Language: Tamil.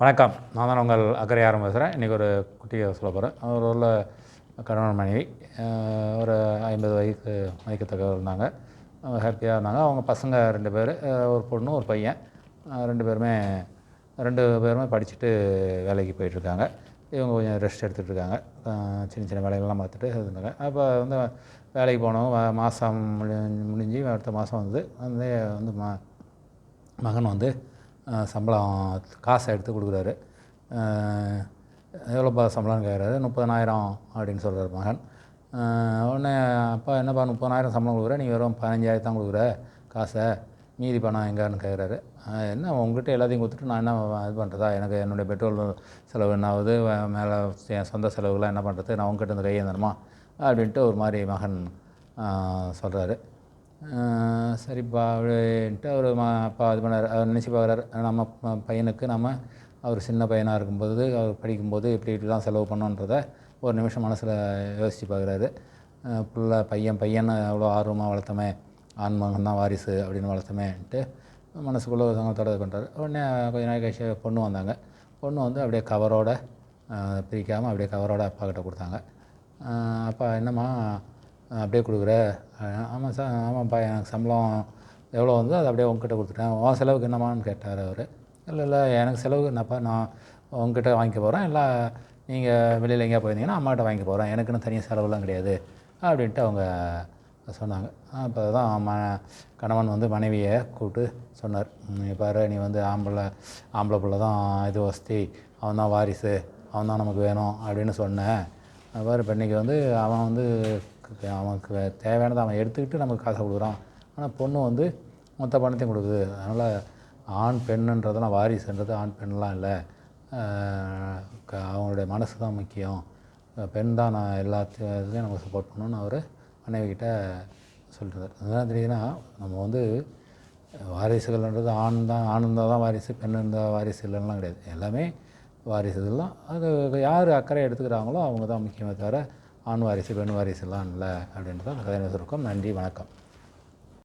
வணக்கம். நான் தான் உங்கள் அக்கறையாரம் பேசுகிறேன் இன்றைக்கி ஒரு குட்டி சொல்ல போகிறேன் ஒரு ஊரில் கணவன் மனைவி ஒரு ஐம்பது வயதுக்கு மதிக்கத்தக்க இருந்தாங்க. அவங்க ஹாப்பியாக இருந்தாங்க. அவங்க பசங்க ரெண்டு பேர் ஒரு பொண்ணு ஒரு பையன். ரெண்டு பேருமே ரெண்டு பேருமே படிச்சுட்டு வேலைக்கு போயிட்டுருக்காங்க இவங்க கொஞ்சம் ரெஸ்ட் எடுத்துகிட்டு இருக்காங்க. சின்ன சின்ன வேலைகள்லாம் பார்த்துட்டு இருந்தாங்க அப்போ வந்து வேலைக்கு போனவங்க மாதம் முடிஞ்சு அடுத்த மாதம் வந்து வந்து வந்து மா மகன் வந்து சம்பளம் காசை எடுத்து கொடுக்குறாரு. எவ்வளோப்பா சம்பளம்னு கேட்குறாரு? முப்பதனாயிரம் அப்படின்னு சொல்கிறார் மகன். உடனே அப்பா என்னப்பா முப்பதாயிரம் சம்பளம் கொடுக்குற? நீ வெறும் பதினஞ்சாயிரம் தான் கொடுக்குற காசை. மீதி பணம் எங்கன்னு கேட்குறாரு. என்ன உங்ககிட்ட எல்லாத்தையும் கொடுத்துட்டு நான் என்ன இது பண்ணுறதா எனக்கு என்னுடைய பெட்ரோல் செலவு என்ன ஆகுது மேலே என் சொந்த செலவுலாம் என்ன பண்ணுறது நான் உங்ககிட்ட இருந்து கையேந்தணுமா? அப்படின்ட்டு ஒரு மாதிரி மகன் சொல்கிறாரு சரிப்பா அப்படின்ட்டு அவர் மா அப்பா இது பண்ணார். அவர் நினச்சி பார்க்குறாரு. நம்ம பையனுக்கு நம்ம அவர் சின்ன பையனாக இருக்கும்போது அவர் படிக்கும்போது இப்படி இப்படிலாம் செலவு பண்ணோன்றத ஒரு நிமிஷம் மனசில் யோசித்து பார்க்குறாரு. பிள்ளை பையன் பையனை அவ்வளோ ஆர்வமாக வளர்த்தமே. ஆன்மகன் தான் வாரிசு அப்படின்னு வளர்த்தமேன்ட்டு மனசுக்குள்ளே ஒரு சங்கத்தோட இது பண்ணுறாரு உடனே கொஞ்ச நாள் கழிச்சு பொண்ணு வந்தாங்க. பொண்ணு வந்து அப்படியே கவரோட பிரிக்காமல் அப்படியே கவரோட அப்பா கிட்ட கொடுத்தாங்க. அப்பா என்னம்மா அப்படியே கொடுக்குற. ஆமாம் சார் ஆமாம்ப்பா எனக்கு சம்பளம் எவ்வளோ வந்து அதை அப்படியே உங்ககிட்ட கொடுத்துட்டேன். உன் செலவுக்கு என்னம்மான்னு கேட்டார் அவர். இல்லை இல்லை எனக்கு செலவுக்கு என்னப்பா நான் உங்ககிட்ட வாங்கிக்க போகிறேன் இல்லை நீங்கள் வெளியில் எங்கேயா போயிருந்தீங்கன்னா அம்மாகிட்ட வாங்கிக்க போகிறேன் எனக்குன்னு தனியாக செலவுலாம் கிடையாது அப்படின்ட்டு அவங்க சொன்னாங்க. அப்போ தான் ம கணவன் வந்து மனைவியை கூப்பிட்டு சொன்னார். "நீ பாரு நீ வந்து ஆம்பளை ஆம்பளை பிள்ளை தான் இது வசதி. அவன் தான் வாரிசு. அவன் தான் நமக்கு வேணும் அப்படின்னு சொன்னேன். பாரு இப்போ இன்றைக்கி வந்து அவன் வந்து இப்போ அவனுக்கு தேவையானதை அவன் எடுத்துக்கிட்டு நமக்கு காசை கொடுக்குறான். ஆனால் பொண்ணு வந்து மொத்த பணத்தையும் கொடுக்குது. அதனால் ஆண் பெண்ணுன்றதெல்லாம் வாரிசுன்றது ஆண் பெண்லாம் இல்லை. க- அவங்களுடைய மனசு தான் முக்கியம். பெண் தான் நான் எல்லாத்தையும் நம்ம சப்போர்ட் பண்ணணும்னு அவர் மனைவிக்கிட்ட சொல்லிட்டு அதெல்லாம் தெரியுதுன்னா நம்ம வந்து வாரிசுகள்ன்றது ஆண் தான் ஆண் இருந்தால் தான் வாரிசு பெண் இருந்தால் வாரிசு இல்லைன்னா கிடையாது. எல்லாமே வாரிசுகள்லாம் அது யார் அக்கறை எடுத்துக்கிறாங்களோ அவங்க தான் முக்கியமே தவிர ஆண் வாரிசு பெண் வாரிசுலாம் இல்லை அப்படின்றது தான் கதை சுருக்கம் நன்றி வணக்கம்.